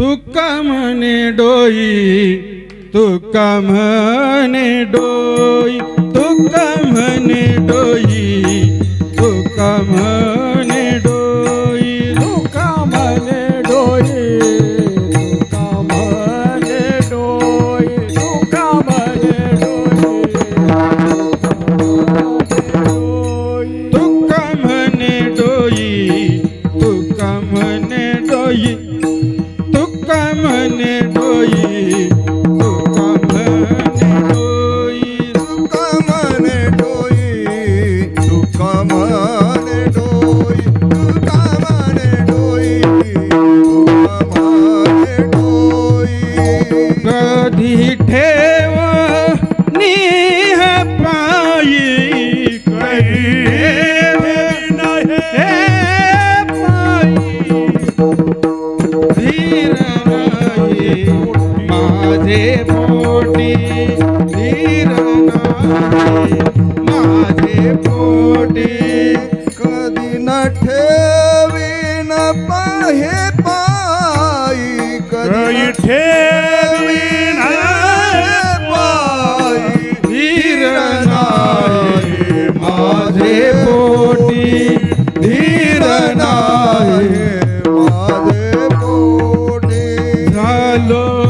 तुका म्हणे डोई तुका म्हणे डोई तुका म्हणे डोई तुका म्हणे माझे पोटी धीर नाही माझे पोटी कधी न ठेवी न पाहे पायी कधी ठेवी न पायी धीर माझे पोटी धीर माझे पोटी झालो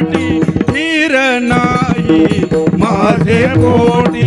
ಕೋಟಿ ನೀರನಾಯಿ ಮಾತೆ ಕೋಟಿ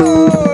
Uhul!